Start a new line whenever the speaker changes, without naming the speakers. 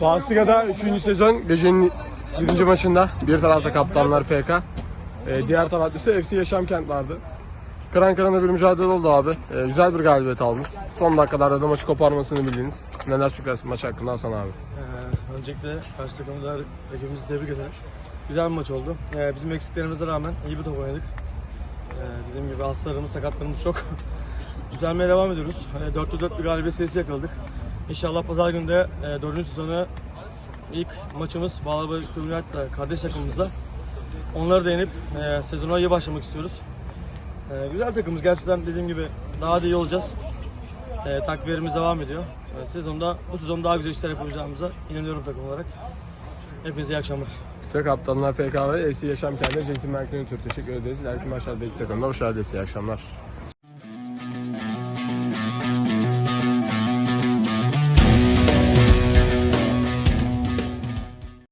Bastiga'da 3. sezon gecenin 1. maçında bir tarafta kaptanlar FK. Ee, diğer tarafta ise FC Yaşamkent vardı. Kıran kırana bir mücadele oldu abi. Ee, güzel bir galibiyet aldınız. Son dakikalarda da maçı koparmasını bildiniz. Neler söylersin maç hakkında Hasan abi?
Ee, öncelikle karşı takımı da rakibimizi tebrik ederim. Güzel bir maç oldu. Ee, bizim eksiklerimize rağmen iyi bir top oynadık. Ee, dediğim gibi hastalarımız, sakatlarımız çok. Düzelmeye devam ediyoruz. Ee, 4'te 4 bir galibiyet serisi yakaladık. İnşallah pazar günü de e, 4. sezonu ilk maçımız Bağlarbaşı Üniversitesi'yle kardeş takımımızla. Onları da yenip e, sezona iyi başlamak istiyoruz. Ee, güzel takımız. Gerçekten dediğim gibi daha da iyi olacağız. E, takviyelerimiz devam ediyor. E, sezonda, bu sezon daha güzel işler yapacağımıza inanıyorum takım olarak. Hepinize iyi akşamlar.
Size kaptanlar FK ve FC Yaşamkent'e Centilmen Könütür. Teşekkür ederiz. İleriki maçlarda iki takımda hoş geldiniz. İyi akşamlar.